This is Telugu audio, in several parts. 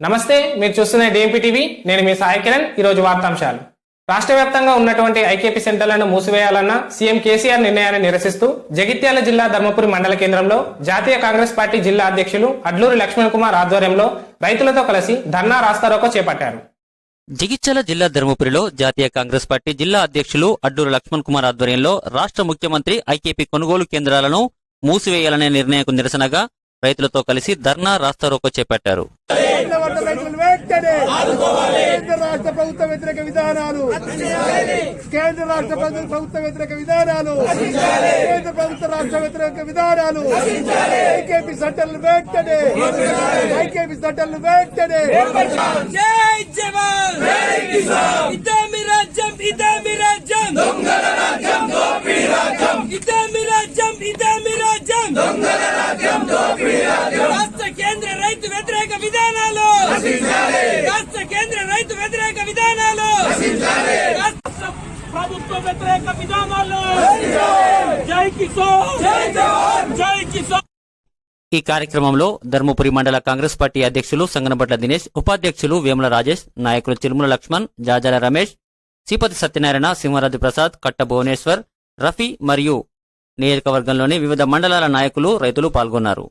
నమస్తే మీరు చూస్తున్న డిఎంపీ టీవీ. నేను మీ సాయి కిరణ్. ఈరోజు వార్తాంశాలు. రాష్ట్ర వ్యాప్తంగా ఉన్నటువంటి ఐకేపీ సెంటర్లను మూసివేయాలన్న సీఎం కేసీఆర్ నిర్ణయాన్ని నిరసిస్తూ జగిత్యాల జిల్లా ధర్మపురి మండల కేంద్రంలో జాతీయ కాంగ్రెస్ పార్టీ జిల్లా అధ్యక్షులు అడ్లూరి లక్ష్మణ్ కుమార్ ఆధ్వర్యంలో రైతులతో కలిసి ధర్నా రాస్తారోకో చేపట్టారు. జగిత్యాల జిల్లా ధర్మపురిలో జాతీయ కాంగ్రెస్ పార్టీ జిల్లా అధ్యక్షులు అడ్డూరు లక్ష్మణ్ కుమార్ ఆధ్వర్యంలో రాష్ట్ర ముఖ్యమంత్రి ఐకేపీ కొనుగోలు కేంద్రాలను మూసివేయాలనే నిర్ణయంకు నిరసనగా రైతులతో కలిసి ధర్నా రాస్తారోకో చేపట్టారు. కేంద్ర రాష్ట్ర ప్రభుత్వ వ్యతిరేక విధానాలు కేంద్ర రాష్ట్ర ప్రభుత్వ వ్యతిరేక విధానాలు కేంద్ర ప్రభుత్వ రాష్ట్ర వ్యతిరేక విధానాలు ఐకేపీ చట్టాలను వెంటనే ఐకేపీ చట్టాలను వెంటనే. జై జవాన్! జై కిసాన్! ఇదేమి రాజ్యం ఇదేమి రాజ్యం! దొంగల రాజ్యం దోపిడీ రాజ్యం ఇదేమి రాజ్యం ఇదేమి రాజ్యం దొంగల రాజ్యం దోపిడీ రాజ్యం రాష్ట్ర కేంద్ర రైతు వ్యతిరేక విధానాలు రాష్ట్ర కేంద్ర రైతు వ్యతిరేక విధానాలు! ప్రభుత్వ వ్యతిరేక విధానాలు! జై కిషోర్ జై ఈ కార్యక్రమంలో ధర్మపురి మండల కాంగ్రెస్ పార్టీ అధ్యక్షులు సంగనబట్ల దినేష్ ఉపాధ్యక్షులు వేముల రాజేష్ నాయకులు చిరుమల లక్ష్మణ్ జాజాల రమేష్ శ్రీపతి సత్యనారాయణ సింహరాజు ప్రసాద్ కట్ట భువనేశ్వర్ రఫీ మరియు నియోజకవర్గంలోని వివిధ మండలాల నాయకులు రైతులు పాల్గొన్నారు.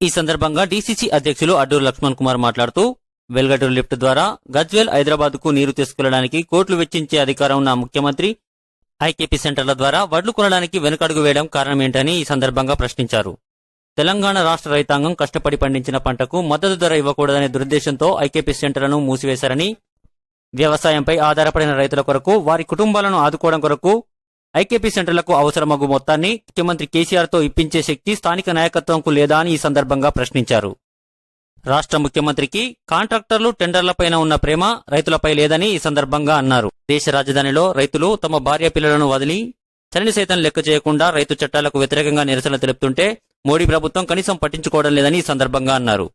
ఈ సందర్భంగా డీసీసీ అధ్యక్షులు అడ్డూరు లక్ష్మణ్ కుమార్ మాట్లాడుతూ వెల్గటూరు లిఫ్ట్ ద్వారా గజ్వేల్ హైదరాబాద్కు నీరు తీసుకెళ్ళడానికి కోట్లు వెచ్చించే అధికారం ఉన్న ముఖ్యమంత్రి ఐకేపీ సెంటర్ల ద్వారా వడ్లు కొనడానికి వెనుకడుగు వేయడం కారణం ఏంటని ఈ సందర్భంగా ప్రశ్నించారు. తెలంగాణ రాష్ట్ర రైతాంగం కష్టపడి పండించిన పంటకు మద్దతు ధర ఇవ్వకూడదనే దురుద్దేశంతో ఐకేపీ సెంటర్లను మూసివేశారని వ్యవసాయంపై ఆధారపడిన రైతుల కొరకు వారి కుటుంబాలను ఆదుకోవడం కొరకు ఐకేపీ సెంటర్లకు అవసరమగు మొత్తాన్ని ముఖ్యమంత్రి కేసీఆర్తో ఇప్పించే శక్తి స్థానిక నాయకత్వంకు లేదా అని ఈ సందర్భంగా ప్రశ్నించారు. రాష్ట్ర ముఖ్యమంత్రికి కాంట్రాక్టర్లు టెండర్లపైన ఉన్న ప్రేమ రైతులపై లేదని ఈ సందర్భంగా అన్నారు. దేశ రాజధానిలో రైతులు తమ భార్య పిల్లలను వదిలి చలిని సైతం లెక్క చేయకుండా రైతు చట్టాలకు వ్యతిరేకంగా నిరసన తెలుపుతుంటే మోడీ ప్రభుత్వం కనీసం పట్టించుకోవడం లేదని ఈ సందర్భంగా అన్నారు.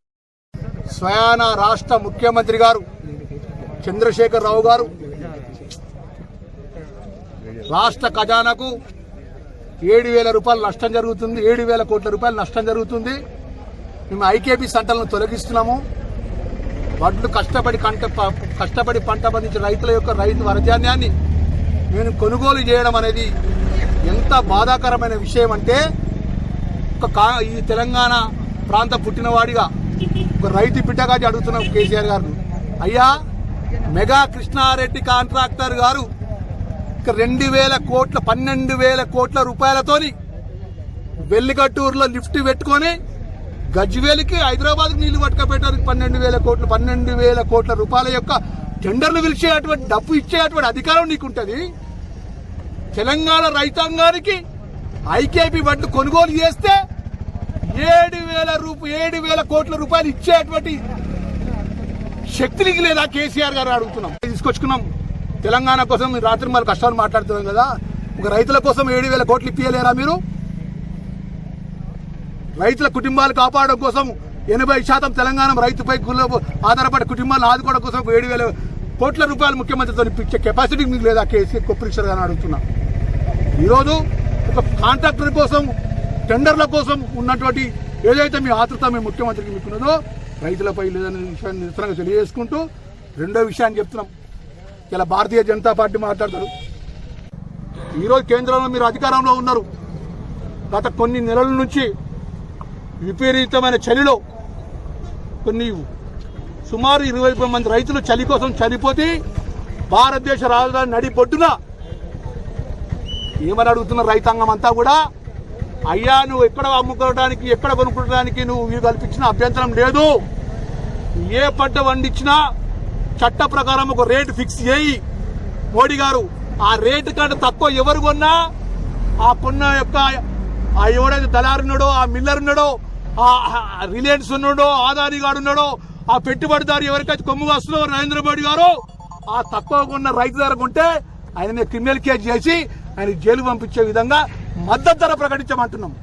స్వయాన రాష్ట్ర ముఖ్యమంత్రి గారు చంద్రశేఖర్ రావు గారు రాష్ట్ర ఖజానాకు ఏడు వేల రూపాయలు నష్టం జరుగుతుంది ఏడు వేల కోట్ల రూపాయలు నష్టం జరుగుతుంది. మేము ఐకేపీ సంటలను తొలగిస్తున్నాము. వడ్లు కష్టపడి కంట కష్టపడి పంట పండించిన రైతుల యొక్క రైతు వరధాన్యాన్ని నేను కొనుగోలు చేయడం అనేది ఎంత బాధాకరమైన విషయం అంటే ఒక కా ఈ తెలంగాణ ప్రాంత పుట్టినవాడిగా ఒక రైతు బిడ్డగా అడుగుతున్నాం కేసీఆర్ గారు అయ్యా మెగా కృష్ణారెడ్డి కాంట్రాక్టర్ గారు ఇక రెండు వేల కోట్ల పన్నెండు వేల కోట్ల రూపాయలతోని వెల్లిగట్టూరులో లిఫ్ట్ పెట్టుకొని గజ్వేలికి హైదరాబాద్ నీళ్ళు పట్టుకపోయడానికి పన్నెండు వేల కోట్లు పన్నెండు వేల కోట్ల రూపాయల యొక్క టెండర్లు పిలిచేటువంటి డబ్బు ఇచ్చేటువంటి అధికారం నీకుంటుంది. తెలంగాణ రైతాంగానికి ఐకేపీ వడ్లు కొనుగోలు చేస్తే ఏడు వేల రూప ఏడు వేల కోట్ల రూపాయలు ఇచ్చేటువంటి శక్తి నీకు లేదా? కేసీఆర్ గారు అడుగుతున్నాం. తీసుకొచ్చుకున్నాం. తెలంగాణ కోసం రాత్రి మరి కష్టాలు మాట్లాడుతున్నాం కదా. ఒక రైతుల కోసం ఏడు వేల కోట్లు ఇప్పియలేరా మీరు? రైతుల కుటుంబాలు కాపాడడం కోసం ఎనభై శాతం తెలంగాణ రైతుపై కుల- ఆధారపడే కుటుంబాలను ఆదుకోవడం కోసం ఏడు వేల కోట్ల రూపాయలు ముఖ్యమంత్రితో ఇప్పించే కెపాసిటీ మీకు లేదా? కేసీఆర్ కొప్పరీశ్వర్ గారిని అడుగుతున్నా. ఈరోజు ఒక కాంట్రాక్టర్ కోసం టెండర్ల కోసం ఉన్నటువంటి ఏదైతే మీ ఆతృత మీ ముఖ్యమంత్రికి మీకున్నదో రైతులపై లేదనే విషయాన్ని నిరసనగా తెలియజేసుకుంటూ రెండో విషయాన్ని చెప్తున్నాం. ఇలా భారతీయ జనతా పార్టీ మాట్లాడతారు. ఈరోజు కేంద్రంలో మీరు అధికారంలో ఉన్నారు. గత కొన్ని నెలల నుంచి విపరీతమైన చలిలో కొన్ని సుమారు ఇరవై మంది రైతులు చలి కోసం చనిపోతే భారతదేశ రాజధాని నడిపొట్టున ఏమని అడుగుతున్న రైతాంగం అంతా కూడా అయ్యా నువ్వు ఎక్కడ అమ్ముకోవడానికి ఎక్కడ కొనుక్కోవడానికి నువ్వు వీలు కల్పించిన అభ్యంతరం లేదు. ఏ పంట పండించినా చట్ట ప్రకారం ఒక రేటు ఫిక్స్ చేయి. మోడీ గారు ఆ రేటు కంటే తక్కువ ఎవరు కొన్నా? ఆ కొన్న యొక్క ఆ ఎవడైతే దళారున్నాడో ఆ మిల్లర్ ఉన్నాడో రిలయన్స్ ఉన్నాడో ఆదాని గాడు ఉన్నాడో ఆ పెట్టుబడిదారు ఎవరికైతే కొమ్ము వస్తున్నారో నరేంద్ర మోడీ గారు ఆ తక్కువ ఉన్న రైతు ధర కొంటే ఆయన మీద క్రిమినల్ కేసు చేసి ఆయన జైలు పంపించే విధంగా మద్దతు ధర ప్రకటించమంటున్నాం.